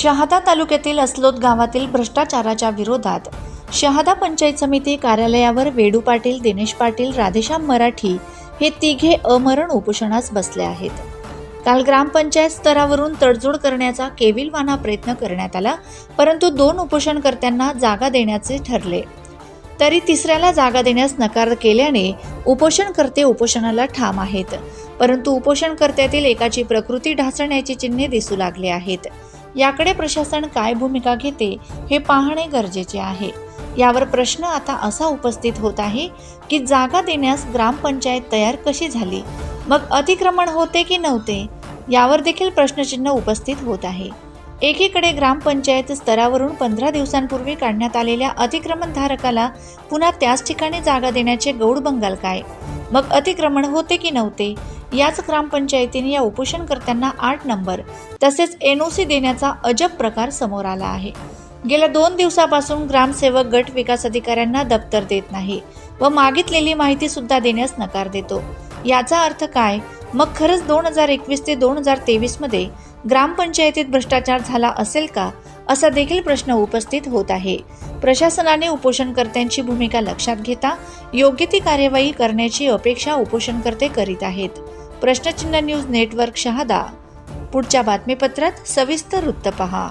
शहादा तालुक्यातील अस्लोद गावातील भ्रष्टाचाराच्या विरोधात शहादा पंचायत समिती कार्यालयावर वेडू पाटील दिनेश पाटील राधेश्याम मराठी हे तिघे अमरण उपोषणास बसले आहेत. काल ग्रामपंचायत स्तरावरून तडजोड करण्याचा केविलवाना प्रयत्न करण्यात आला परंतु दोन उपोषणकर्त्यांना जागा देण्याचे ठरले. तरी तिसऱ्याला जागा देण्यास नकार केल्याने उपोषणकर्ते उपोषणाला ठाम आहेत परंतु उपोषणकर्त्यातील एकाची प्रकृती ढासळण्याची चिन्हे दिसू लागली आहेत. याकडे प्रशासन काय भूमिका घेते हे पाहणे गरजेचे आहे. यावर प्रश्न आता असा उपस्थित होत आहे की जागा देण्यास ग्रामपंचायत तयार कशी झाली? मग अतिक्रमण होते की नव्हते? यावर देखील प्रश्नचिन्ह उपस्थित होत आहे. एकीकडे ग्रामपंचायत स्तरावरून पंधरा दिवसांपूर्वी काढण्यात आलेल्या अतिक्रमणधारकाला पुन्हा त्याच ठिकाणी जागा देण्याचे गौड बंगाल काय? मग अतिक्रमण होते की नव्हते? याच ग्रामपंचायतीने या उपोषणकर्त्यांना आठ नंबर तसेच एनओसी देण्याचा अजब प्रकार समोर आला आहे. गेल्या दोन दिवसापासून ग्रामसेवक गट विकास अधिकाऱ्यांना दप्तर देत नाही व मागितलेली माहिती सुद्धा देण्यास नकार देतो. याचा अर्थ काय? मग खरंच दोन हजार एकवीस ते दोन हजार तेवीसमध्ये ग्रामपंचायतीत भ्रष्टाचार झाला असेल का? असा देखील प्रश्न उपस्थित होत आहे. प्रशासनाने उपोषणकर्त्यांची भूमिका लक्षात घेता योग्य ती कार्यवाही करण्याची अपेक्षा उपोषणकर्ते करीत आहेत. प्रश्नचिन्ह न्यूज नेटवर्क शहादा. पुढच्या बातमीपत्रात सविस्तर वृत्त पहा.